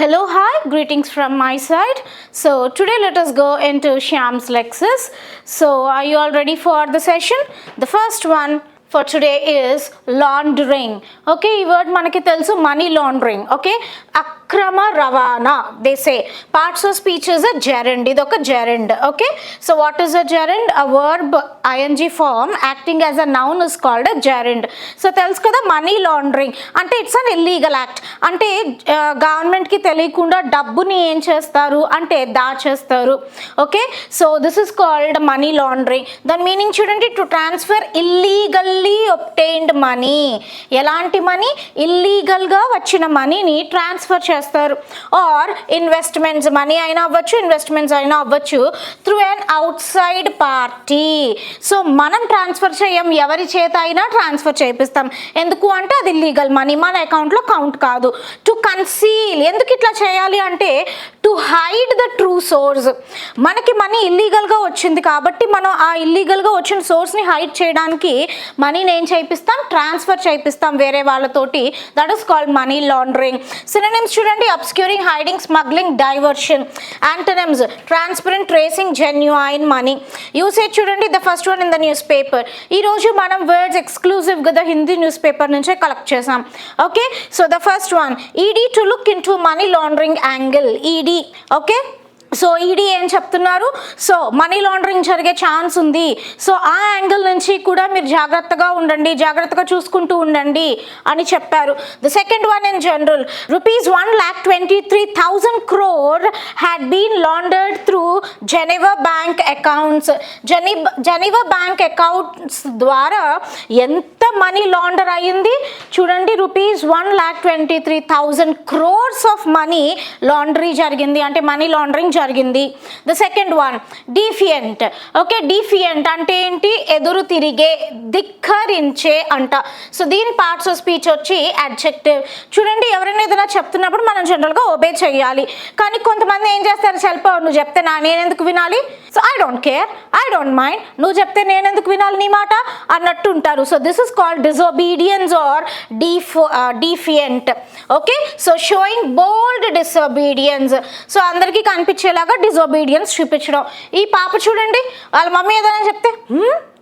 Hello, hi, greetings from my side. So, today let us go into Shyam's Lexus. So, are you all ready for the session? The first one for today is laundering. Okay, ఈ word మనకి తెలుసు money laundering okay అక్రమ రవాణా. These parts of speech is a gerund ఇది ఒక gerund okay so what is a gerund a verb ING form acting as a noun is called a gerund so తెలుసు కదా money laundering అంటే it's an illegal act అంటే గవర్నమెంట్కి తెలియకుండా డబ్బుని ఏం చేస్తారు? అంటే దాచేస్తారు okay so this is called money laundering దాని మీనింగ్ చూడండి to transfer illegally obtained money ఎలాంటి మనీ ఇల్లీగల్గా వచ్చిన మనీని ట్రాన్స్ఫర్ చేస్తారు. ఆర్ ఇన్వెస్ట్మెంట్స్ మనీ అయినా అవ్వచ్చు ఇన్వెస్ట్మెంట్స్ అయినా అవ్వచ్చు through an outside party so మనం ట్రాన్స్ఫర్ చేయం ఎవరి చేత అయినా ట్రాన్స్ఫర్ చేపిస్తాం. ఎందుకు అంటే అది ఇల్లీగల్ మనీ మన అకౌంట్లో కౌంట్ కాదు. టు కన్సీల్ ఎందుకు ఇట్లా చేయాలి అంటే to hide the true source మనకి మనీ ఇల్లీగల్గా వచ్చింది కాబట్టి మనం ఆ ఇల్లీగల్గా వచ్చిన సోర్స్ని హైడ్ చేయడానికి మనీని ఏం చేయిస్తాం ట్రాన్స్ఫర్ చేయిస్తాం వేరే వాళ్ళతోటి. That is called money laundering synonyms చూడండి. Obscuring hiding smuggling diversion antonyms transparent tracing genuine money usage చూడండి the first one in the newspaper ఈరోజు మనం వర్డ్స్ ఎక్స్క్లూజివ్గా ద హిందీ న్యూస్ పేపర్ నుంచే కలెక్ట్ చేసాం okay so the first one ED to look in to money laundering angle ED okay so ED ఏం చెప్తున్నారు? So money laundering జరిగే chance ఉంది. So ఆ యాంగిల్ నుంచి కూడా మీరు జాగ్రత్తగా ఉండండి జాగ్రత్తగా చూసుకుంటూ ఉండండి అని చెప్పారు. The second one in general rupees one lakh twenty three thousand crore had been laundered through Geneva bank accounts జెని Geneva bank accounts ద్వారా ఎంత మనీ లాండర్ అయ్యింది? చూడండి rupees one lakh twenty three thousand crores of money laundry జరిగింది. అంటే money laundering జరిగింది. The second one defiant okay defiant అంటే ఏంటి? ఎదురు తిరిగే ధిక్కరించే అంట. సో దీని పార్ట్స్ ఆఫ్ స్పీచ్ వచ్చి అడ్జెక్టివ్ చూడండి ఎవరైనా ఏదైనా చెప్తున్నప్పుడు మనం జనరల్గా ఒబే చేయాలి. కానీ కొంతమంది ఏం చేస్తారు? సెల్ఫ్ నువ్వు చెప్తే నా నేను ఎందుకు వినాలి? So I don't care I don't mind నువ్వు చెప్తే నేను ఎందుకు వినాలి నీ మాట? అన్నట్టు ఉంటారు. So this is called disobedience or డీఫో defiant okay so showing bold disobedience so అందరికీ కనిపించే కనిపించేలాగా డిజోబీడియన్స్ చూపించడం. ఈ పాప చూడండి వాళ్ళ మమ్మీ ఏదైనా చెప్తే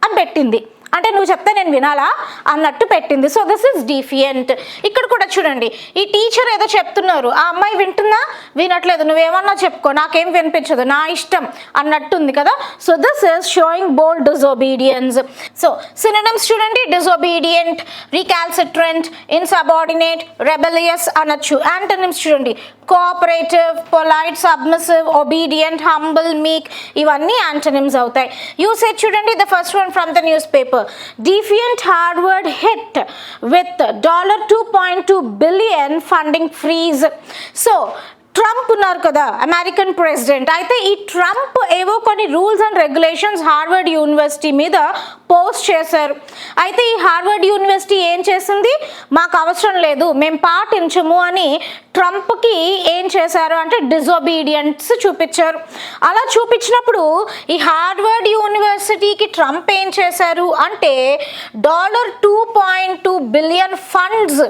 అని పెట్టింది. అంటే నువ్వు చెప్తే నేను వినాలా? అన్నట్టు పెట్టింది. సో దిస్ ఇస్ డిఫియంట్ ఇక్కడ కూడా చూడండి. ఈ టీచర్ ఏదో చెప్తున్నారు. ఆ అమ్మాయి వింటుందా? వినట్లేదు. నువ్వేమన్నా చెప్పుకో. నాకేం వినిపించదు. నా ఇష్టం. అన్నట్టుంది కదా. So this is showing bold disobedience so synonyms చూడండి. డిజోబీడియంట్ రీకాల్సిట్రెంట్ ఇన్సబార్డినేట్ రెబలియస్ అనొచ్చు. యాంటనిమ్స్ చూడండి. Cooperative polite submissive obedient humble meek ఇవన్నీ యాంటనిమ్స్ అవుతాయి. యూసేజ్ చూడండి. The first one from the newspaper defiant hardware hit with $2.2 billion funding freeze. So Trump ఉన్నారు కదా American president అయితే ఈ ట్రంప్ ఏవో కొన్ని rules and regulations Harvard university మీద పోస్ట్ చేశారు. అయితే ఈ హార్వర్డ్ యూనివర్సిటీ ఏం చేసింది? మాకు అవసరం లేదు మేము పాటించము అని ట్రంప్కి ఏం చేశారు అంటే డిజోబీడియన్స్ చూపించారు. అలా చూపించినప్పుడు ఈ హార్వర్డ్ యూనివర్సిటీకి ట్రంప్ ఏం చేశారు అంటే dollar two point two billion funds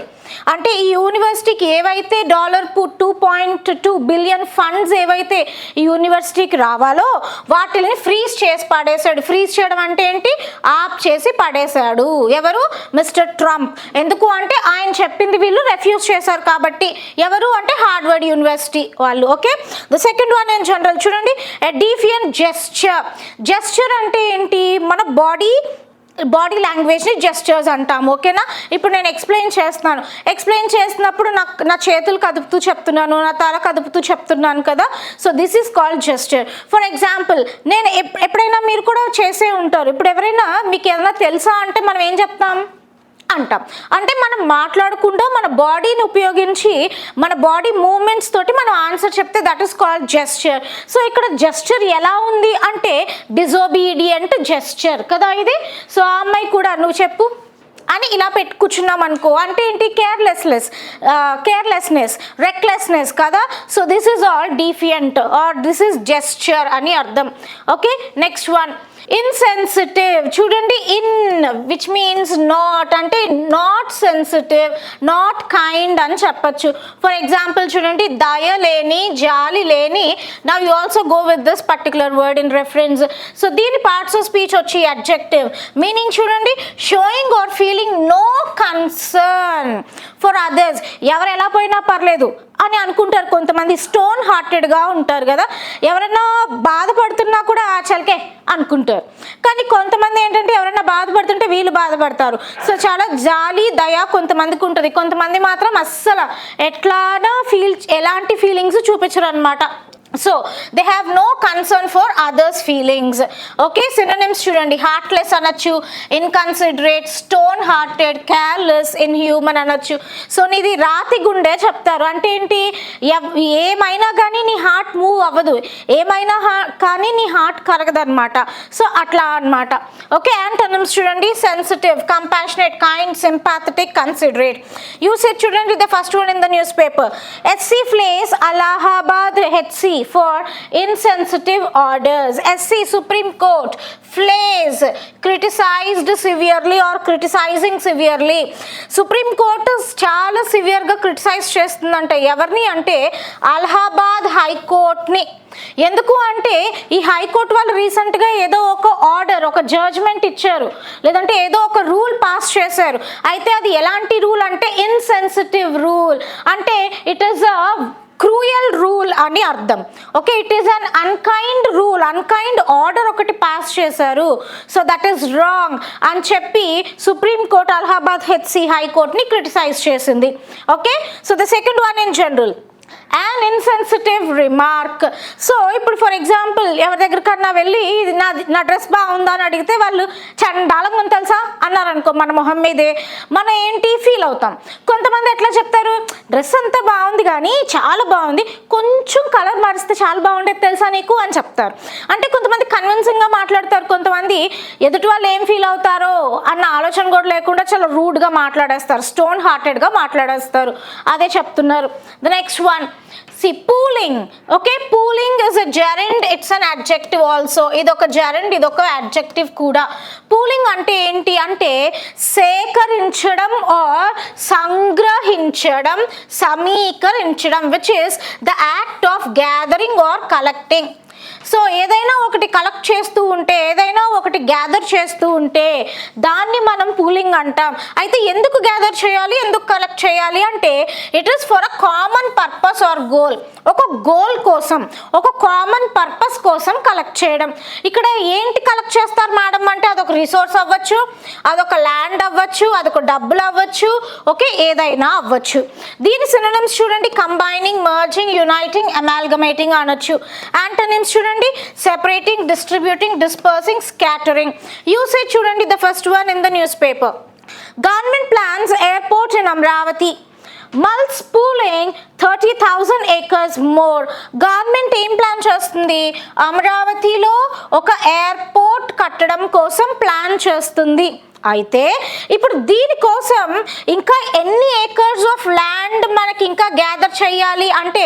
అంటే ఈ యూనివర్సిటీకి ఏవైతే dollar two point two billion funds ఏవైతే ఈ యూనివర్సిటీకి రావాలో వాటిని ఫ్రీజ్ చేసి పడేశాడు. ఫ్రీజ్ చేయడం అంటే ఏంటి? ఆప్ చేసి పడేశాడు. ఎవరు? Mister Trump. ఎందుకు అంటే ఆయన చెప్పింది వీళ్ళు రెఫ్యూజ్ చేశారు కాబట్టి. ఎవరు అంటే హార్వర్డ్ యూనివర్సిటీ వాళ్ళు. Okay? The second one in general చూడండి. Defiant gesture. జెస్చర్ అంటే ఏంటి? మన బాడీ బాడీ లాంగ్వేజ్ని జెస్టర్స్ అంటాం ఓకేనా? ఇప్పుడు నేను ఎక్స్ప్లెయిన్ చేస్తున్నాను. ఎక్స్ప్లెయిన్ చేస్తున్నప్పుడు నాకు నా చేతులు కదుపుతూ చెప్తున్నాను నా తల కదుపుతూ చెప్తున్నాను కదా? So this is called gesture for example నేను ఎప్- ఎప్పుడైనా మీరు కూడా చేసే ఉంటారు. ఇప్పుడు ఎవరైనా మీకు ఏదైనా తెలుసా అంటే మనం ఏం చెప్తాం? అంటాం. అంటే మనం మాట్లాడకుండా మన బాడీని ఉపయోగించి మన బాడీ మూమెంట్స్ తోటి మనం ఆన్సర్ చెప్తే that is called gesture so ఇక్కడ జెస్చర్ ఎలా ఉంది అంటే డిజోబీడియంట్ జెస్చర్ కదా ఇది? సో ఆ అమ్మాయి కూడా నువ్వు చెప్పు. అని ఇలా పెట్టుకున్నాం అనుకో. అంటే ఏంటి? కేర్లెస్లెస్ కేర్లెస్నెస్ రెక్లెస్నెస్ కదా? So this is all defiant or this is gesture అని అర్థం. ఓకే నెక్స్ట్ వన్ ఇన్సెన్సిటివ్ చూడండి ఇన్ విచ్ మీన్స్ నాట్ అంటే నాట్ సెన్సిటివ్ నాట్ కైండ్ అని చెప్పచ్చు. ఫర్ ఎగ్జాంపుల్ చూడండి దయ లేని జాలి లేని. Now you also go with this particular word in reference so దీని పార్ట్స్ ఆఫ్ స్పీచ్ వచ్చి అడ్జెక్టివ్ మీనింగ్ చూడండి showing or feeling no concern for others ఎవరు ఎలా పోయినా పర్లేదు అని అనుకుంటారు కొంతమంది. స్టోన్ హార్టెడ్గా ఉంటారు కదా. ఎవరైనా బాధపడుతున్నా కూడా "ఆ, చలికే అనుకుంటారు. కానీ కొంతమంది ఏంటంటే ఎవరైనా బాధపడుతుంటే వీళ్ళు బాధపడతారు. సో చాలా జాలి దయ కొంతమందికి ఉంటుంది. కొంతమంది మాత్రం అస్సలు ఎట్లానో ఫీల్ ఎలాంటి ఫీలింగ్స్ చూపించరు అనమాట so they have no concern for others feelings okay synonyms చూడండి. హార్ట్లెస్ అనొచ్చు inconsiderate stone hearted careless inhuman అనొచ్చు. సో నీది రాతి గుండె చెప్తారు. అంటే ఏంటి? ఎవ్- ఏమైనా కానీ నీ హార్ట్ మూవ్ అవ్వదు. ఏమైనా కానీ నీ హార్ట్ కరగదనమాట సో అట్లా అనమాట ఓకే యాంటోనిమ్స్ చూడండి. Sensitive compassionate kind sympathetic considerate usage చూడండి the first one in the newspaper HC flays Allahabad HC for insensitive orders SC supreme court flays criticized severely or criticizing severely supreme court చాలా సివియర్గా criticise చేస్తుందంట. ఎవరిని అంటే అలహాబాద్ హైకోర్ట్ని. ఎందుకు అంటే ఈ high court వాళ్ళు రీసెంట్గా ఏదో ఒక ఆర్డర్ ఒక జడ్జ్మెంట్ ఇచ్చారు. లేదంటే ఏదో ఒక రూల్ పాస్ చేశారు. అయితే అది ఎలాంటి రూల్ అంటే ఇన్సెన్సిటివ్ రూల్. అంటే it is a cruel rule అని అర్థం. Okay it is an unkind rule unkind order ఒకటి పాస్ చేశారు. సో దట్ ఈస్ రాంగ్ అని చెప్పి సుప్రీం కోర్ట్ అలహాబాద్ హెచ్సి హైకోర్ట్ని క్రిటిసైజ్ చేసింది. Okay so the second one in general and insensitive remark so ఇప్పుడు for example ఎవరి దగ్గరికన్నా వెళ్ళి ఇది నా నా డ్రెస్ బాగుందా అని అడిగితే వాళ్ళు చండాలంగా ఉంది తెలుసా? అన్నారు అనుకో మన మొహం మీదే మనం ఏంటి ఫీల్ అవుతాం? కొంతమంది ఎట్లా చెప్తారు? డ్రెస్ అంతా బాగుంది కానీ చాలా బాగుంది. కొంచెం కలర్ మారిస్తే చాలా బాగుండేది తెలుసా నీకు? అని చెప్తారు. అంటే కొంతమంది కన్విన్సింగ్గా మాట్లాడతారు. కొంతమంది ఎదుటి వాళ్ళు ఏం ఫీల్ అవుతారో అన్న ఆలోచన కూడా లేకుండా చాలా రూడ్గా మాట్లాడేస్తారు. స్టోన్ హార్టెడ్గా మాట్లాడేస్తారు. అదే చెప్తున్నారు. The next one see pooling okay pooling is a gerund it's an adjective also ఇదొక జరెండ్ జెరెండ్ అడ్జెక్టివ్ కూడా. పూలింగ్ అంటే ఏంటి? అంటే సేకరించడం ఆర్ సంగ్రహించడం సమీకరించడం which is the act of gathering or collecting so ఏదైనా ఒకటి కలెక్ట్ చేస్తూ ఉంటే ఏదైనా ఒకటి గ్యాదర్ చేస్తూ ఉంటే దాన్ని మనం పూలింగ్ అంటాం. అయితే ఎందుకు గ్యాదర్ చేయాలి ఎందుకు కలెక్ట్ చేయాలి అంటే it is for a common purpose or goal ఒక గోల్ కోసం ఒక కామన్ పర్పస్ కోసం కలెక్ట్ చేయడం. ఇక్కడ ఏంటి కలెక్ట్ చేస్తారు మేడం అంటే అదొక రిసోర్స్ అవ్వచ్చు అదొక ల్యాండ్ అవ్వచ్చు అదొక డబ్బులు అవ్వచ్చు ఓకే ఏదైనా అవ్వచ్చు. దీని సినిమ్స్ చూడండి కంబైనింగ్ మర్జింగ్ యునైటింగ్ అమాల్గమేటింగ్ అనొచ్చు. యాంటనిమ్స్ చూడండి separating distributing dispersing scattering usage చూడండి the first one in the newspaper government plans airport in Amaravati mulls pooling thirty thousand acres more government ఏం ప్లాన్ చేస్తుంది? అమరావతిలో ఒక ఎయిర్పోర్ట్ కట్టడం కోసం ప్లాన్ చేస్తుంది. అయితే ఇప్పుడు దీనికోసం ఇంకా ఎన్ని ఏకర్స్ ఆఫ్ ల్యాండ్ మనకి ఇంకా గ్యాదర్ చేయాలి? అంటే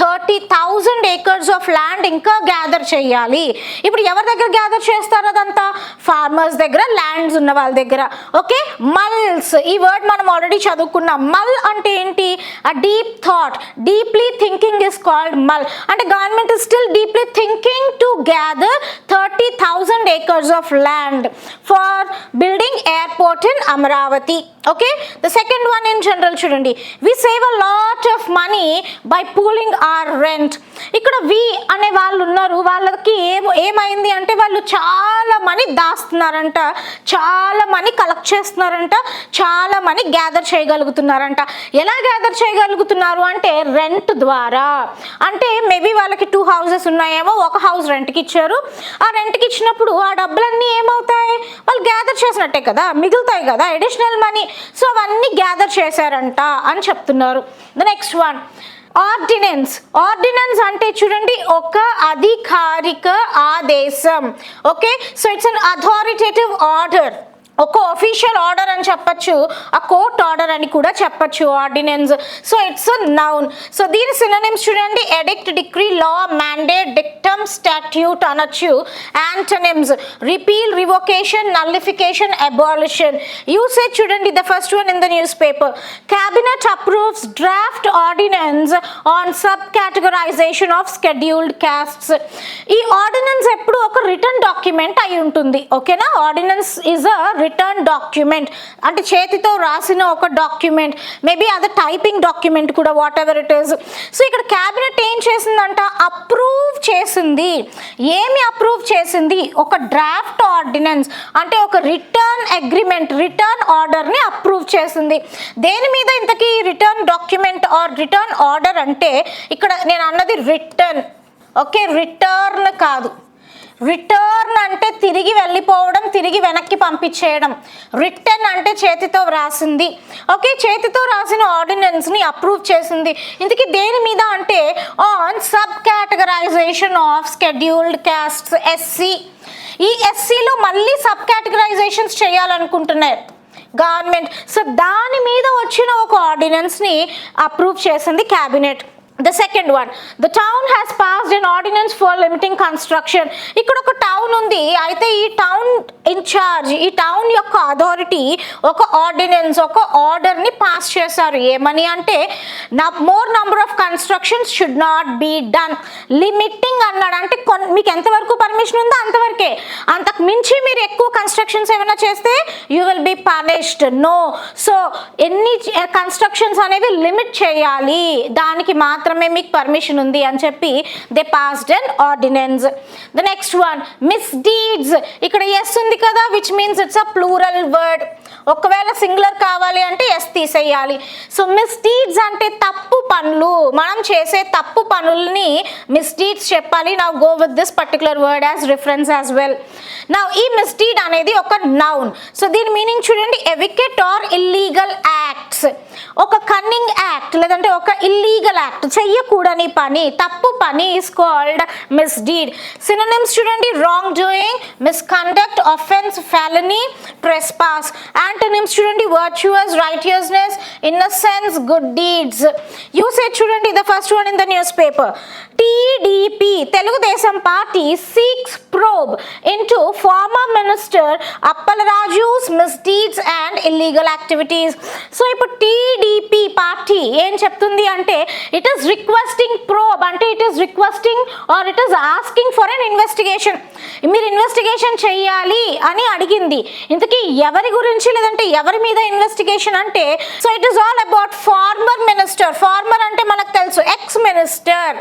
thirty thousand acres of land ఇంకా గ్యాదర్ చేయాలి. ఇప్పుడు ఎవరి దగ్గర గ్యాదర్ చేస్తారు అదంతా? ఫార్మర్స్ దగ్గర ల్యాండ్స్ ఉన్న వాళ్ళ దగ్గర. ఓకే మల్స్ ఈ వర్డ్ మనం ఆల్రెడీ చదువుకున్నాం. మల్ అంటే ఏంటి? ఆ deep thought deeply thinking is called mull అంటే government is still deeply thinking to gather thirty thousand acres of land for building airport in Amaravati okay the second one in general చూడండి we save a lot of money by pooling or rent ఇక్కడ we అనే వాళ్ళు ఉన్నారు వాళ్ళకి ఏం ఏమైంది అంటే వాళ్ళు చాలా మనీ దాస్తున్నారంట చాలా మనీ కలెక్ట్ చేస్తున్నారంట చాలా మనీ గ్యాదర్ చేయగలుగుతున్నారంట. ఎలా గ్యాదర్ చేయగలుగుతున్నారు అంటే రెంట్ ద్వారా. అంటే మేబీ వాళ్ళకి టూ హౌసెస్ ఉన్నాయేమో ఒక హౌస్ రెంట్కి ఇచ్చారు. ఆ రెంట్కి ఇచ్చినప్పుడు ఆ డబ్బులన్నీ ఏమవుతాయి? వాళ్ళు గ్యాదర్ చేసినట్టే కదా మిగులుతాయి కదా అడిషనల్ మనీ సో అవన్నీ గ్యాదర్ చేశారంట అని చెప్తున్నారు. The next one ordinance ordinance అంటే చూడండి ఒక అధికారిక ఆదేశం. Okay so it's an authoritative order ఒక ఆఫీషియల్ ఆర్డర్ అని చెప్పచ్చు ఆ కోర్ట్ ఆర్డర్ అని కూడా చెప్పచ్చు ordinance so it's noun so దీని సినోనిమ్స్ చూడండి. Edict decree law mandate dictum statute అనొచ్చు. Antonyms repeal revocation nullification abolition usage చూడండి. The first one in the newspaper cabinet approves draft ordinance on sub categorization of scheduled castes ఈ ordinance ఎప్పుడు ఒక written document అయి ఉంటుంది. ఓకేనా ordinance is a written document అంటే చేతితో రాసిన ఒక డాక్యుమెంట్ మేబీ అది టైపింగ్ డాక్యుమెంట్ కూడా whatever it is so ఇక్కడ క్యాబినెట్ ఏం చేసిందంట? అప్రూవ్ చేసింది. ఏమి అప్రూవ్ చేసింది? ఒక డ్రాఫ్ట్ ఆర్డినెన్స్ అంటే ఒక రిటర్న్ అగ్రిమెంట్ రిటర్న్ ఆర్డర్ని అప్రూవ్ చేసింది. దేని మీద ఇంతకీ written document or written order అంటే ఇక్కడ నేను అన్నది రిటర్న్ ఓకే రిటర్న్ కాదు. రిటర్న్ అంటే తిరిగి వెళ్ళిపోవడం తిరిగి వెనక్కి పంపించేయడం. రిటర్న్ అంటే చేతితో వ్రాసింది. ఓకే చేతితో రాసిన ఆర్డినెన్స్ని అప్రూవ్ చేసింది. ఇందుకే దేని మీద అంటే on sub categorization of scheduled castes SC. ఈ ఎస్సీలో మళ్ళీ సబ్ కేటగరైజేషన్స్ చేయాలనుకుంటున్నారు గవర్నమెంట్. సో దాని మీద వచ్చిన ఒక ఆర్డినెన్స్ని అప్రూవ్ చేసింది cabinet. The second one the town has passed an ordinance for limiting construction ఇక్కడ ఒక టౌన్ ఉంది. అయితే ఈ టౌన్ ఇన్ఛార్జ్ ఈ టౌన్ యొక్క అథారిటీ ఒక ఆర్డినెన్స్ ఒక ఆర్డర్ని పాస్ చేశారు. ఏమని అంటే no more number of constructions should not be done limiting అన్నాడు. అంటే కొన్ మీకు ఎంతవరకు పర్మిషన్ ఉందో అంతవరకే అంతకు మించి మీరు ఎక్కువ కన్స్ట్రక్షన్స్ ఏమైనా చేస్తే you will be punished no so ఎన్ని కన్స్ట్రక్షన్స్ అనేవి లిమిట్ చేయాలి. దానికి మాత్రం మాత్రమే మీకు పర్మిషన్ ఉంది అని చెప్పి they passed an ordinance the next one misdeeds ఇక్కడ ఎస్ ఉంది కదా which means it's a plural word ఒకవేళ సింగులర్ కావాలి అంటే ఎస్ తీసేయాలి. సో మిస్డీడ్స్ అంటే తప్పు పనులు. మనం చేసే తప్పు పనుల్ని మిస్డీడ్స్ చెప్పాలి. Now go with this particular word as reference as well నా ఈ మిస్డీడ్ అనేది ఒక నౌన్ సో దీని మీనింగ్ చూడండి. A wicked or illegal acts ఒక కన్నింగ్ యాక్ట్ లేదంటే ఒక ఇల్లీగల్ యాక్ట్ చెయ్యకూడని పని తప్పు పని ఈస్ కాల్డ్ మిస్డీడ్ సినోనిమ్స్ చూడండి. Wrongdoing misconduct offence felony trespass antonyms చూడండి virtuous righteousness innocence good deeds usage చూడండి the first one in the newspaper TDP Telugu Desam party seeks probe into former minister Appalaraju's misdeeds and illegal activities so ఇప్పుడు TDP party ఏం చెప్తుంది అంటే it is requesting probe అంటే it is requesting or it is asking for an investigation మీరు investigation చేయాలి అని అడిగింది. ఇంతకీ ఎవరి గురించి లేదంటే ఎవరి మీద ఇన్వెస్టిగేషన్ అంటే so it is all about former minister former అంటే మనకు తెలుసు ఎక్స్ మినిస్టర్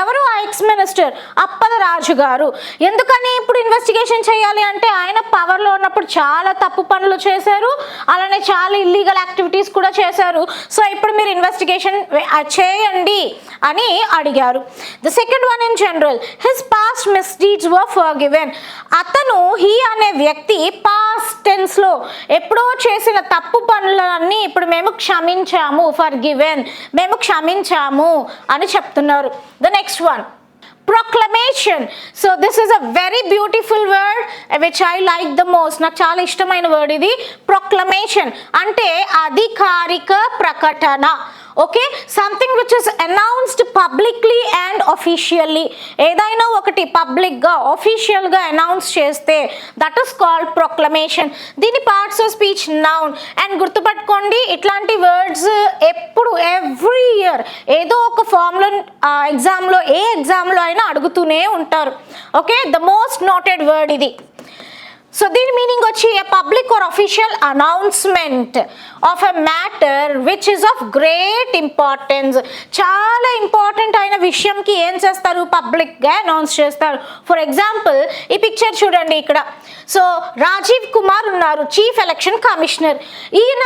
ఎవరు ఆ ఎక్స్ మినిస్టర్ అప్పల రాజు గారు. ఎందుకని ఇప్పుడు ఇన్వెస్టిగేషన్ చేయాలి అంటే ఆయన పవర్లో ఉన్నప్పుడు చాలా తప్పు పనులు చేశారు. అలానే చాలా ఇల్లీగల్ యాక్టివిటీస్ కూడా చేశారు. సో ఇప్పుడు మీరు ఇన్వెస్టిగేషన్ చేయండి అని అడిగారు. The second one in general his past misdeeds were forgiven అతను హీ అనే వ్యక్తి పాస్ట్ టెన్స్లో ఎప్పుడో చేసిన తప్పు పనులన్నీ ఇప్పుడు మేము క్షమించాము ఫర్ గివెన్ మేము క్షమించాము అని చెప్తున్నారు. The next one proclamation so this is a very beautiful word which I like the most నాకు చాలా ఇష్టమైన వర్డ్ ఇది. ప్రొక్లమేషన్ అంటే అధికారిక ప్రకటన. Okay something which is announced publicly and officially ఏదైనా ఒకటి పబ్లిక్గా ఆఫీషియల్గా అనౌన్స్ చేస్తే దట్ ఇస్ కాల్డ్ ప్రొక్లమేషన్ దీని parts of speech noun and గుర్తుపట్టుకోండి ఇట్లాంటి వర్డ్స్ ఎప్పుడు ఎవ్రీ ఇయర్ ఏదో ఒక ఫామ్లో ఎగ్జామ్లో ఏ ఎగ్జామ్లో అయినా అడుగుతూనే ఉంటారు. Okay the most noted word ఇది. సో దీని మీనింగ్ వచ్చి a public or official announcement of a matter which is of great importance చాలా ఇంపార్టెంట్ అయిన విషయంకి ఏం చేస్తారు? పబ్లిక్గా అనౌన్స్ చేస్తారు. ఫర్ ఎగ్జాంపుల్ ఈ పిక్చర్ చూడండి ఇక్కడ. సో రాజీవ్ కుమార్ ఉన్నారు చీఫ్ ఎలక్షన్ కమిషనర్ ఈయన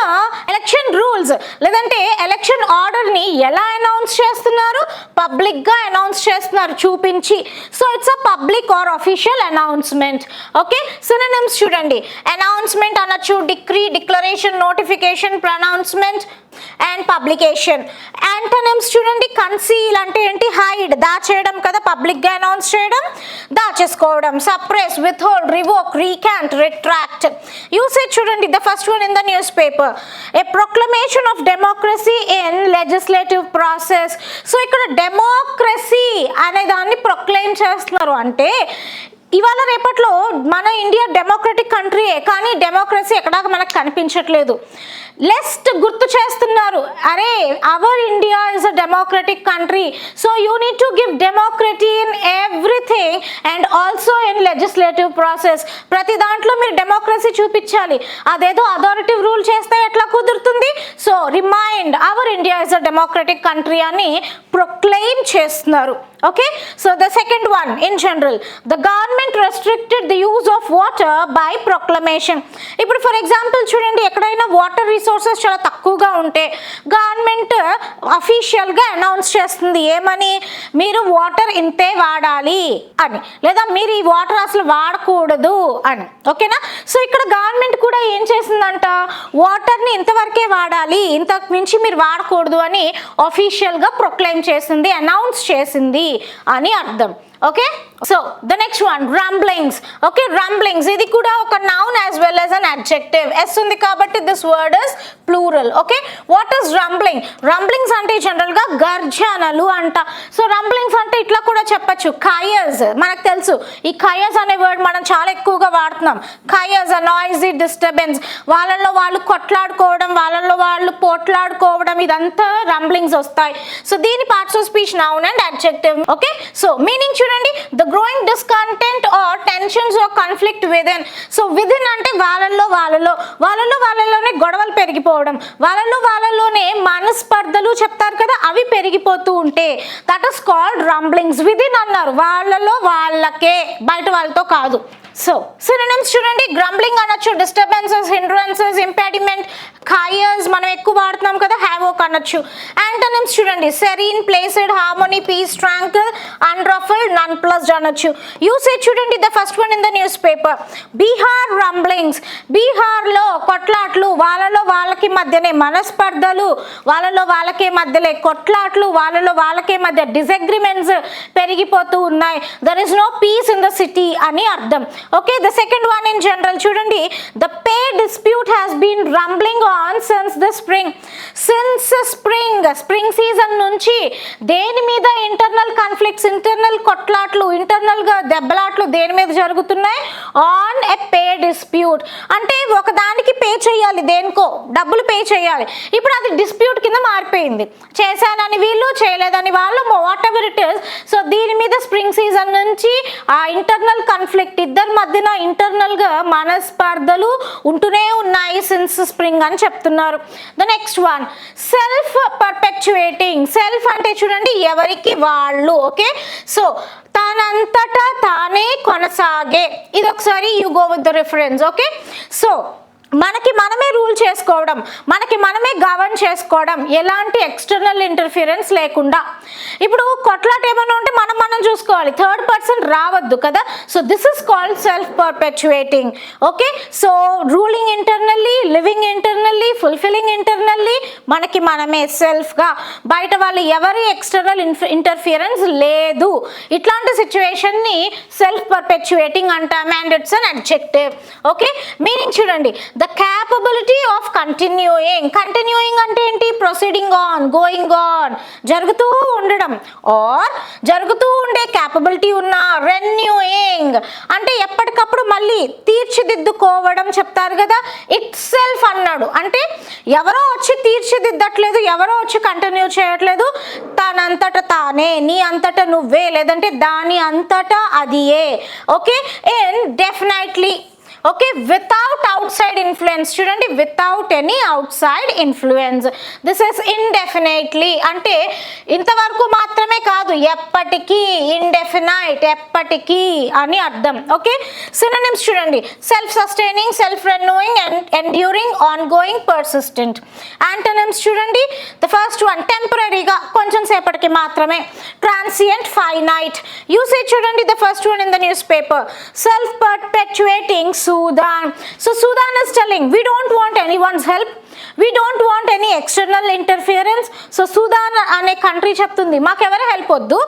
ఎలక్షన్ రూల్స్ లేదంటే ఎలక్షన్ ఆర్డర్ని ఎలా అనౌన్స్ చేస్తున్నారు? పబ్లిక్గా అనౌన్స్ చేస్తున్నారు చూపించి. So it's a public or official announcement okay synonyms చూడండి. అనౌన్స్మెంట్ అనొచ్చు decree declaration notification declaration pronouncement and publication antonyms చూడండి కన్సీల్ అంటే ఏంటి? హైడ్ దాచేయడం కదా పబ్లిక్గా అనౌన్స్ చేయడం దాచేసుకోవడం. Suppress withhold revoke recant retract usage చూడండి the first one in the newspaper a proclamation of democracy in legislative process so ఇక్కడ democracy అనే దాన్ని ప్రొక్లెయిమ్ చేస్తున్నారు. అంటే ఇవాళ రేపట్లో మన ఇండియా డెమోక్రటిక్ కంట్రీయే కానీ డెమోక్రసీ ఎక్కడా మనకు కనిపించట్లేదు. లెస్ట్ గుర్తు చేస్తున్నారు అరే our India is a democratic country so you need to give democracy in everything and also in legislative process ప్రతి దాంట్లో మీరు డెమోక్రసీ చూపించాలి. అదేదో అథారిటివ్ రూల్ చేస్తే ఎట్లా కుదురుతుంది? So remind our India is a democratic country అని ప్రొక్లెయిమ్ చేస్తున్నారు. Okay so the second one in general the government restricted the use of water by proclamation ఇప్పుడు ఫర్ ఎగ్జాంపుల్ చూడండి ఎక్కడైనా వాటర్ రిసోర్సెస్ చాలా తక్కువగా ఉంటే గవర్నమెంట్ అఫీషియల్గా అనౌన్స్ చేస్తుంది ఏమని మీరు వాటర్ ఇంతే వాడాలి అని లేదా మీరు ఈ వాటర్ అసలు వాడకూడదు అని ఓకేనా సో ఇక్కడ గవర్నమెంట్ కూడా ఏం చేసిందంట వాటర్ని ఇంతవరకే వాడాలి ఇంతకు మించి మీరు వాడకూడదు అని అఫీషియల్గా ప్రొక్లెయిమ్ చేసింది అనౌన్స్ చేసింది అని అర్థం. Okay? So the next one rumblings okay rumblings ఇది కూడా ఒక noun as well as an adjective yes ఉంది కాబట్టి this word is plural okay what is rumbling rumblings అంటే జనరల్గా గర్జనలు అంట. సో రంబ్లింగ్స్ అంటే ఇట్లా కూడా చెప్పచ్చు. ఖయర్స్ మనకు తెలుసు. ఈ ఖయర్స్ అనే వర్డ్ మనం చాలా ఎక్కువగా వాడుతున్నాం ఖయర్స్ అ నాయిజీ డిస్టర్బెన్స్ వాళ్ళల్లో వాళ్ళు కొట్లాడుకోవడం వాళ్ళల్లో వాళ్ళు పోట్లాడుకోవడం ఇదంతా రంబ్లింగ్స్ వస్తాయి. సో దీని parts of speech noun and adjective okay so meaning చూడండి the growing discontent or tensions or conflict within so within అంటే వాళ్ళల్లో వాళ్ళలో వాళ్ళలో వాళ్ళలోనే గొడవలు పెరిగిపోవడం వాళ్ళలో వాళ్ళలోనే మనస్పర్ధలు చెప్తారు కదా అవి పెరిగిపోతూ ఉంటే that is called rumblings within అన్నారు వాళ్ళలో వాళ్ళకే బయట వాళ్ళతో కాదు. సో సినిమ్స్ చూడండి. గ్రంబ్లింగ్ అనొచ్చు డిస్టర్బెన్సెస్ హిండ్రన్సెస్ ఇంపాడిమెంట్ ఖాయర్స్ మనం ఎక్కువ వాడుతున్నాం కదా హ్యావోక్ అనొచ్చు. యాంటనిమ్స్ చూడండి. Serene placid harmony peace tranquil unruffled nonplus అనొచ్చు యూసేజ్ చూడండి the first one in the newspaper Bihar rumblings బీహార్లో కొట్లాట్లు వాళ్ళలో వాళ్ళకి మధ్యనే మనస్పర్ధలు వాళ్ళలో వాళ్ళకే మధ్యలే కొట్లాట్లు వాళ్ళలో వాళ్ళకే మధ్య డిసగ్రిమెంట్స్ పెరిగిపోతూ ఉన్నాయి. There is no peace in the city అని అర్థం. Okay the second one in general చూడండి the pay dispute has been rumbling on since the spring since spring spring season నుంచి దేని మీద ఇంటర్నల్ కాన్ఫ్లిక్ట్స్ ఇంటర్నల్ కొట్లాట్లు ఇంటర్నల్గా దెబ్బలాట్లు దేని మీద జరుగుతున్నాయి? ఆన్ ఎ పే డిస్ప్యూట్ అంటే ఒక దానికి పే చేయాలి దేనికో డబ్బులు పే చేయాలి. ఇప్పుడు అది డిస్ప్యూట్ కింద మారిపోయింది. చేశానని వీళ్ళు చేయలేదని వాళ్ళు whatever it is so దీని మీద స్ప్రింగ్ సీజన్ నుంచి ఆ ఇంటర్నల్ కాన్ఫ్లిక్ట్ ఇద్దరు మధ్యన ఇంటర్నల్గా మనస్పర్ధలు ఉంటూనే ఉన్నాయి సిన్స్ స్ప్రింగ్ అని చెప్తున్నారు. The next one self perpetuating self అంటే చూడండి ఎవరికి వాళ్ళు ఓకే సో తనంతటా తానే కొనసాగే. ఇది ఒకసారి you go with the reference okay so మనకి మనమే రూల్ చేసుకోవడం మనకి మనమే గవర్న్ చేసుకోవడం ఎలాంటి ఎక్స్టర్నల్ ఇంటర్ఫిరెన్స్ లేకుండా. ఇప్పుడు కొట్లాట ఏమైనా ఉంటే మనం మనం చూసుకోవాలి. థర్డ్ పర్సన్ రావద్దు కదా? So this is called self perpetuating okay so ruling internally living internally fulfilling internally మనకి మనమే సెల్ఫ్గా బయట వాళ్ళు ఎవరి ఎక్స్టర్నల్ ఇంటర్ఫిరెన్స్ లేదు. ఇట్లాంటి సిచ్యువేషన్ని సెల్ఫ్ పర్పెచువేటింగ్ అంటాం. And it's an adjective okay meaning చూడండి the capability of continuing continuing అంటే ఏంటి? ప్రొసీడింగ్ ఆన్ గోయింగ్ ఆన్ జరుగుతూ ఉండడం. ఆర్ జరుగుతూ ఉండే క్యాపబిలిటీ ఉన్న రెన్యూయింగ్ అంటే ఎప్పటికప్పుడు మళ్ళీ తీర్చిదిద్దుకోవడం చెప్తారు కదా? ఇట్ సెల్ఫ్ అన్నాడు. అంటే ఎవరో వచ్చి తీర్చిదిద్దట్లేదు ఎవరో వచ్చి కంటిన్యూ చేయట్లేదు తనంతట తానే నీ అంతటా నువ్వే లేదంటే దాని అంతటా అది ఏ okay and definitely okay without outside influence చూడండి without any outside influence this is indefinitely అంటే ఇంతవరకు మాత్రమే కాదు ఎప్పటికీ ఇండెఫినైట్ ఎప్పటికీ అని అర్థం. ఓకే సినోనిమ్స్ చూడండి. Self sustaining self renewing and enduring ongoing persistent antonyms చూడండి. ద ఫస్ట్ వన్ టెంపరీగా కొంచెం సేపటికి మాత్రమే. ట్రాన్సియంట్ ఫైనైట్ యూసేజ్ చూడండి the first one in the newspaper self perpetuating Sudan. So Sudan is telling we don't want anyone's help. We don't want any external interference so Sudan అనే country చెప్తుంది మాకు ఎవరి help వద్దు?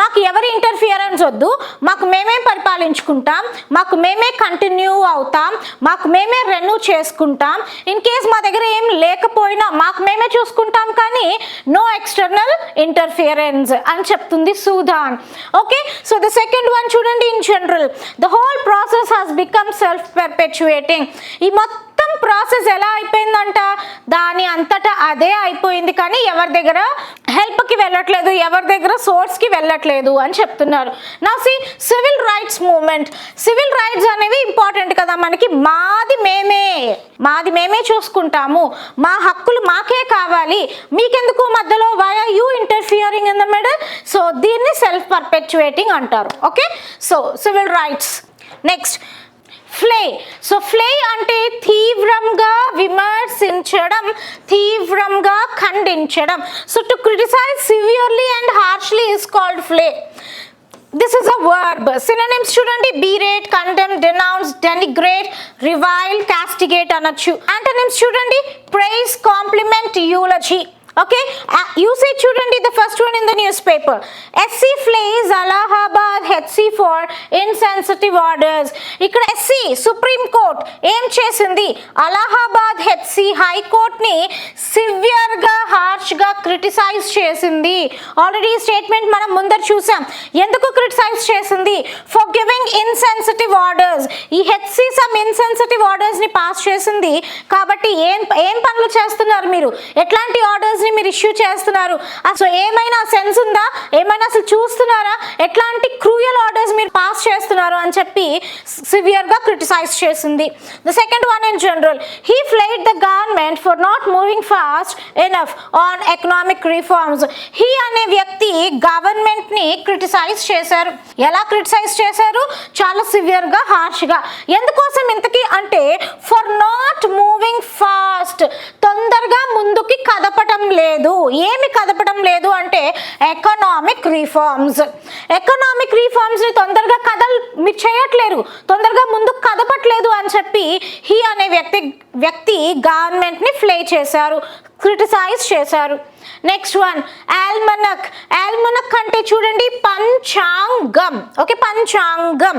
మాకు ఎవరి interference వద్దు? మాకు మేమే పరిపాలించుకుంటాం. మాకు మేమే కంటిన్యూ అవుతాం. మాకు మేమే రెన్యూ చేసుకుంటాం. ఇన్ కేస్ మా దగ్గర ఏం లేకపోయినా మాకు మేమే చూసుకుంటాం కానీ నో ఎక్స్టర్నల్ ఇంటర్ఫియరెన్స్ అని చెప్తుంది Sudan. Okay so the second one చూడండి in general the whole process has become self perpetuating ఈ మొత్తం ప్రాసెస్ ఎలా అయిపోయిందంట? దాని అంతటా అదే అయిపోయింది కానీ ఎవరి దగ్గర హెల్ప్కి వెళ్ళట్లేదు ఎవరి దగ్గర సోర్స్కి వెళ్ళట్లేదు అని చెప్తున్నారు. నా C civil rights movement civil rights అనేవి ఇంపార్టెంట్ కదా మనకి? మాది మేమే. మాది మేమే చూసుకుంటాము. మా హక్కులు మాకే కావాలి. మీకెందుకు మధ్యలో why are you interfering in the middle so దీన్ని సెల్ఫ్ పర్పెచ్యుయేటింగ్ అంటారు. Okay so civil rights next flay so flay అంటే తీవ్రంగా విమర్శించడం తీవ్రంగా ఖండించడం. So to criticize severely and harshly is called flay this is a verb synonyms చూడండి berate condemn డెనౌన్స్ డెనిగ్రేట్ revile కాస్టిగేట్ అనొచ్చు. Antonyms చూడండి praise compliment eulogy okay usage చూడండి the first one in the newspaper SC flays Allahabad HC for insensitive orders ఇక్కడ SC supreme court ఏం చేసింది? Allahabad HC హైకోర్ట్ని సివియర్గా హార్ష్గా criticise చేసింది. ఆల్రెడీ స్టేట్మెంట్ మనం ముందర చూసాం. ఎందుకు క్రిటిసైజ్ చేసింది? ఫర్ గివింగ్ ఇన్సెన్సిటివ్ ఆర్డర్స్ ఈ హెచ్సి సమ్ ఇన్సెన్సిటివ్ ఆర్డర్స్ని పాస్ చేసింది. కాబట్టి ఏం ఏం పనులు చేస్తున్నారు మీరు? ఎట్లాంటి ఆర్డర్స్ ని మీరు ఇష్యూ చేస్తున్నారు. అసలు ఏమైనా సెన్స్ ఉందా? ఏమైనా అసలు చూస్తున్నారా? ఎట్లాంటి క్రూయల్ ఆర్డర్స్ మీరు పాస్ చేస్తున్నారు అని చెప్పి సివియర్గా క్రిటిసైజ్ చేసింది. The second one in general he flayed the government for not moving fast enough on economic reforms he అనే వ్యక్తి గవర్నమెంట్ని క్రిటిసైజ్ చేశారు. ఎలా క్రిటిసైజ్ చేశారు? చాలా సివియర్గా హార్ష్గా ఎందుకోసం ఇంతకీ? అంటే ఫర్ నాట్ మూవింగ్ ఫాస్ట్ తొందరగా ముందుకి కదపటం లేదు ఏమి కదపడం లేదు అంటే ఎకనామిక్ రిఫార్మ్స్ ఎకనామిక్ రిఫార్మ్స్ని తొందరగా కదల్ మీరు చేయట్లేరు. తొందరగా ముందుకు కదపట్లేదు అని చెప్పి హీ అనే వ్యక్తి వ్యక్తి గవర్నమెంట్ని ఫ్లే చేశారు క్రిటిసైజ్ చేశారు. నెక్స్ట్ వన్ ఆల్మనక్ ఆల్మనక్ అంటే చూడండి panchangam. Okay panchangam.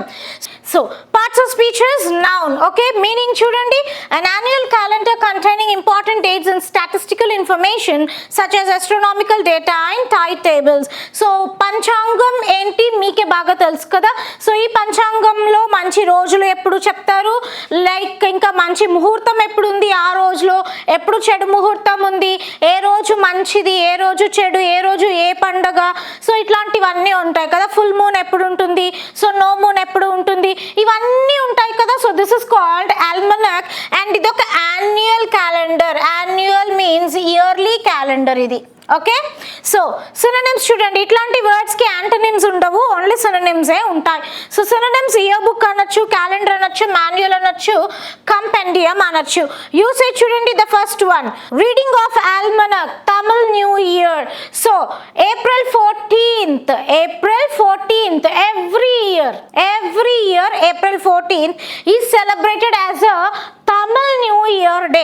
So parts of speeches noun okay meaning చూడండి an annual calendar containing important dates and statistical information such as astronomical data and tide tables so panchangam ఏంటి మీకే బాగా తెలుసు కదా? So ఈ పంచాంగంలో మంచి రోజులు ఎప్పుడు చెప్తారు? లైక్ ఇంకా మంచి ముహూర్తం ఎప్పుడు ఉంది? ఆ రోజులో ఎప్పుడు చెడు ముహూర్తం ఉంది? ఏ రోజు మంచిది ఏ రోజు చెడు ఏ రోజు ఏ పండగ. సో ఇట్లాంటివన్నీ ఉంటాయి కదా. ఫుల్ మూన్ ఎప్పుడు ఉంటుంది? సో నో మూన్ ఎప్పుడు ఉంటుంది? ఇవన్నీ ఉంటాయి కదా. So this is called almanac and ఇది ఒక annual calendar annual means yearly calendar ఇది. ఓకే? సో సినోనిమ్స్ చూడండి. ఇట్లాంటి వర్డ్స్కి యాంటనిమ్స్ ఉండవు. ఓన్లీ సినోనిమ్సే ఉంటాయి. సో సినోనిమ్స్ ఇయర్ బుక్ అనొచ్చు క్యాలెండర్ అనొచ్చు మాన్యువల్ అనొచ్చు కంపెండియం అనొచ్చు. యూసేజ్ చూడండి the first one reading of almanac Tamil new year so April fourteenth April fourteenth every year every year April fourteenth is celebrated as a Tamil new year day.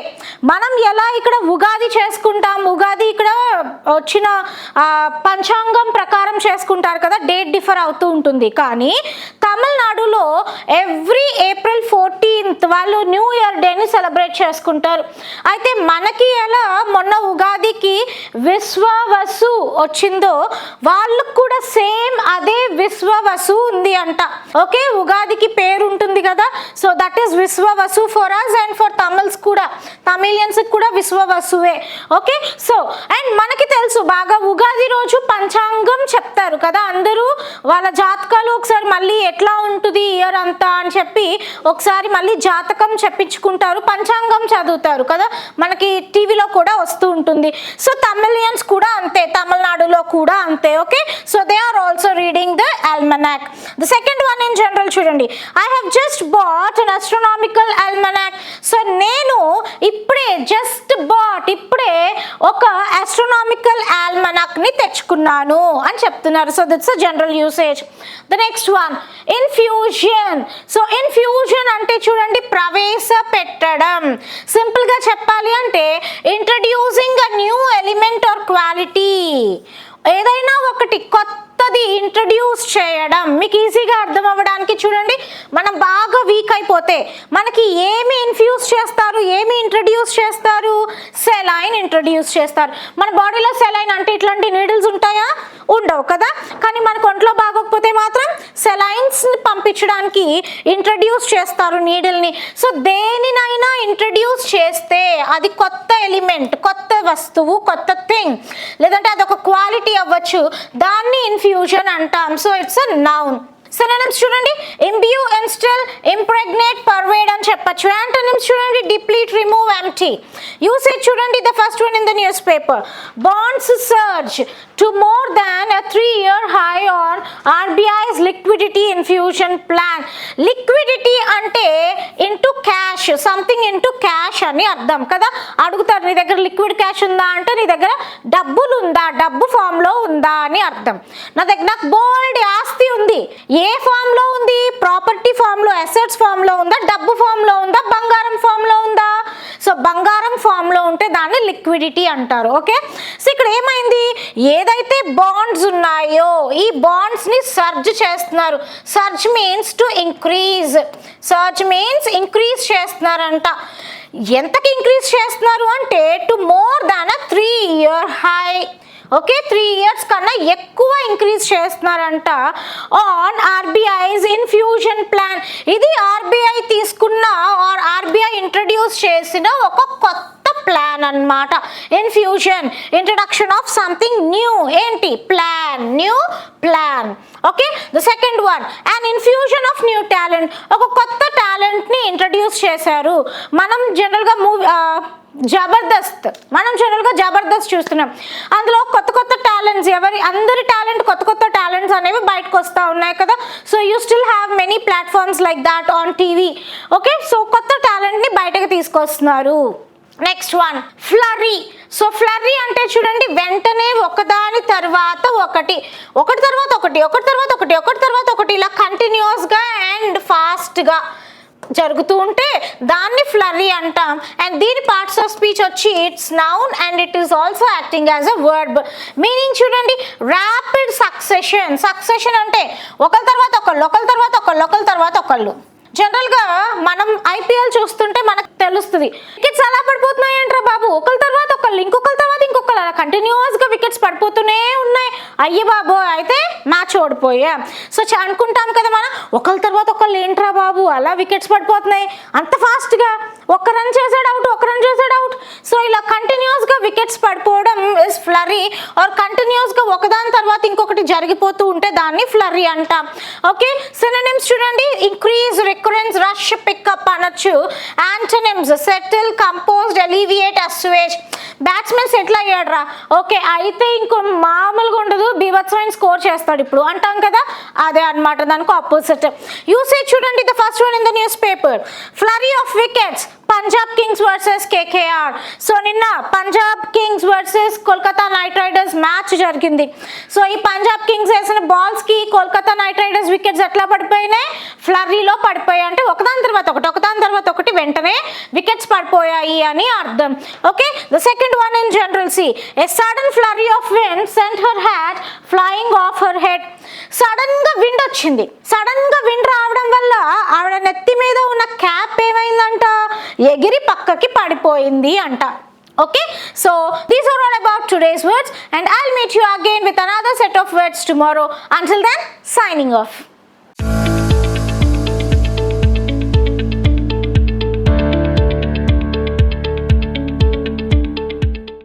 మనం ఎలా ఇక్కడ ఉగాది చేసుకుంటాం? ఉగాది ఇక్కడ వచ్చిన పంచాంగం ప్రకారం చేసుకుంటారు కదా? డేట్ డిఫర్ అవుతూ ఉంటుంది. కానీ తమిళనాడులో ఎవ్రీ ఏప్రిల్ ఫోర్టీన్త్ వాళ్ళు న్యూ ఇయర్ డేని సెలబ్రేట్ చేసుకుంటారు. అయితే మనకి ఎలా మొన్న ఉగాదికి విశ్వవసు వచ్చిందో వాళ్ళకు కూడా సేమ్ అదే విశ్వవసు ఉంది అంట. ఓకే ఉగాదికి పేరు ఉంటుంది కదా? So that is Vishwavasu for us and for Tamils కూడా. తమిళియన్స్ కూడా విశ్వవసువే. ఓకే సో అండ్ మనకి తెలుసు బాగా ఉగాది రోజు పంచాంగం చెప్తారు కదా అందరూ? వాళ్ళ జాతకాలు ఒకసారి మళ్ళీ ఎట్లా ఉంటుంది ఇయర్ అంతా అని చెప్పి ఒకసారి మళ్ళీ జాతకం చెప్పించుకుంటారు పంచాంగం చదువుతారు కదా. మనకి టీవీలో కూడా వస్తూ ఉంటుంది. సో తమిళియన్స్ కూడా అంతే తమిళనాడులో కూడా అంతే okay? So they are also reading the almanac the second one in general చూడండి. I have just bought an astronomical almanac so నేను ఇప్పుడే జస్ట్ బాట్ ఇప్పుడే ఒక అస్ట్రోనామికల్ ఆల్మనాక్ని తెచ్చుకున్నాను అని చెప్తున్నారు. So it's a general usage the next one infusion so infusion అంటే చూడండి ప్రవేశ పెట్టడం సింపుల్గా చెప్పాలి అంటే introducing a new element or quality ఏదైనా ఒకటి కొత్త కొత్తది ఇంట్రడ్యూస్ చేయడం. మీకు ఈజీగా అర్థం అవ్వడానికి చూడండి. మనం బాగా వీక్ అయిపోతే మనకి ఏమి ఇన్ఫ్యూజ్ చేస్తారు? ఏమి ఇంట్రడ్యూస్ చేస్తారు? సెలైన్ ఇంట్రడ్యూస్ చేస్తారు. మన బాడీలో సెలైన్ అంటే ఇట్లాంటి నీడిల్స్ ఉంటాయా? ఉండవు కదా? కానీ మనకు ఒంట్లో బాగోకపోతే మాత్రం సెలైన్స్ని పంపించడానికి ఇంట్రడ్యూస్ చేస్తారు నీడిల్ని సో దేనినైనా ఇంట్రడ్యూస్ చేస్తే అది కొత్త ఎలిమెంట్ కొత్త వస్తువు కొత్త థింగ్ లేదంటే అదొక క్వాలిటీ అవ్వచ్చు. దాన్ని ఇన్ఫ్యూజన్ అంటాం so it's a noun synonyms చూడండి. ఎంబియూ ఇన్స్టల్ ఇంప్రెగ్నేట్ పర్వేడ్ అని చెప్పచ్చు. యాంటనిమ్స్ చూడండి. డిప్లీట్ రిమూవ్ ఎంటీ యూసేజ్ చూడండి. The first one in the newspaper bonds surge to more than a three year high on RBI's liquidity infusion plan liquidity అంటే into cash something into cash అని అర్థం కదా? అడుగుతారు నీ దగ్గర liquid cash ఉందా? అంటే నీ దగ్గర డబ్బులు ఉందా? డబ్బు ఫామ్లో ఉందా? అని అర్థం. నా దగ్గర నాకు బోల్డ్ ఆస్తి ఉంది. ఏ ఫామ్లో ఉంది? ప్రాపర్టీ ఫామ్లో అసెట్స్ ఫామ్లో ఉందా? డబ్బు ఫామ్లో ఉందా? బంగారం ఫామ్లో ఉందా? సో బంగారం ఫామ్లో ఉంటే దాన్ని లిక్విడిటీ అంటారు ఓకే? సో ఇక్కడ ఏమైంది? ఏదైతే బాండ్స్ ఉన్నాయో ఈ బాండ్స్ని సర్జ్ చేస్తున్నారు. Surge means to increase. Surge means increase చేస్తున్నారంట. ఎంతకి ఇంక్రీజ్ చేస్తున్నారు అంటే to more than three year high. Okay? Three years కన్నా ఎక్కువ ఇంక్రీజ్ చేస్తున్నారంట. ఆన్ ఆర్బీఐస్ ఇన్ఫ్యూజన్ ప్లాన్ ఇది ఆర్బీఐ తీసుకున్న ఆర్ ఆర్బీఐ ఇంట్రడ్యూస్ చేసిన ఒక కొత్త ప్లాన్ అన్నమాట. Infusion introduction of something new ఏంటి? Plan new plan okay the second one and infusion of new talent ఒక కొత్త టాలెంట్ని ఇంట్రడ్యూస్ చేశారు. మనం జనరల్గా మూవీ జబర్దస్త్. మనం జనరల్గా జబర్దస్త్ చూస్తున్నాం. అందులో కొత్త కొత్త టాలెంట్స్ ఎవరి అందరి టాలెంట్ కొత్త కొత్త టాలెంట్స్ అనేవి బయటకు వస్తూ ఉన్నాయి కదా. So you still have many platforms like that on TV okay so కొత్త టాలెంట్ని బయటకు తీసుకొస్తున్నారు. Next one flurry so flurry అంటే చూడండి వెంటనే ఒకదాని తర్వాత ఒకటి. ఒకటి తర్వాత ఒకటి ఒకటి తర్వాత ఒకటి ఒకటి తర్వాత ఒకటి. ఇలా కంటిన్యూస్గా అండ్ ఫాస్ట్గా జరుగుతూ ఉంటే దాన్ని ఫ్లరీ అంటాం. అండ్ దీని పార్ట్స్ ఆఫ్ స్పీచ్ వచ్చి it's noun and it is also acting as a word meaning చూడండి ర్యాపిడ్ సక్సెషన్ సక్సెషన్ అంటే ఒకరి తర్వాత ఒకళ్ళు ఒకరి తర్వాత ఒకళ్ళు ఒకరి తర్వాత ఒకళ్ళు. జనరల్గా మనం ఐపీఎల్ చూస్తుంటే మనకు తెలుస్తుంది. వికెట్స్ అలా పడిపోతున్నాయి అంటారా బాబు? ఒకరి తర్వాత ఒకళ్ళు ఇంకొకరి తర్వాత ఇంకొకరు అలా కంటిన్యూస్గా వికెట్స్ పడిపోతూనే ఉన్నాయి. అయ్యే బాబు అయితే మ్యాచ్ ఓడిపోయా. సో అనుకుంటాం కదా మనం ఒకరి తర్వాత ఒకళ్ళు ఏంట్రా బాబు? అలా వికెట్స్ పడిపోతున్నాయి. అంత ఫాస్ట్గా ఒక్క రన్ చేసాడు అవుట్ ఒక రన్ చేసాడు అవుట్ సో ఇలా కంటిన్యూస్గా వికెట్స్ పడిపోవడం ఇస్ ఫ్లరీ ఆర్ కంటిన్యూస్గా ఒకదాని తర్వాత ఇంకొకటి జరిగిపోతూ ఉంటే దాన్ని ఫ్లరీ అంటాం. ఓకే సినోనిమ్స్ చూడండి. ఇంక్రీజ్ రికరెన్స్ రష్ పికప్ అనొచ్చు. Antonyms settle composed alleviate assuage batsmen settle అయ్యాడురా. Okay అయితే ఇంకో మామూలుగా ఉండదు. బీభత్సమైన స్కోర్ చేస్తాడు ఇప్పుడు. అంటాం కదా? అదే అన్నమాట. దానికి ఆపోజిట్ యూసేజ్ చూడండి the first one in the newspaper flurry of wickets Punjab Kings versus KKR so నిన్న Punjab Kings versus Kolkata Knight Riders match జరిగింది. సో ఈ పంజాబ్ కింగ్స్ వేసిన బాల్స్కి కోల్కతా నైట్ రైడర్స్ వికెట్స్ ఎట్లా పడిపోయినాయి? ఫ్లర్రీలో పడిపోయాయి. అంటే ఒకదాని తర్వాత ఒకటి ఒకదాని తర్వాత ఒకటి వెంటనే వికెట్స్ పడిపోయాయి అని అర్థం. Okay the second one in general see a sudden flurry of wind sent her hat flying off her head సడన్గా విండ్ వచ్చింది. సడన్గా విండ్ రావడం వల్ల ఆవిడ నెత్తి మీద ఉన్న క్యాప్ ఏమైందంట? ఎగిరి పక్కకి పడిపోయింది అంట. Okay? So these are all about today's words and I'll meet you again with another set of words tomorrow until then signing off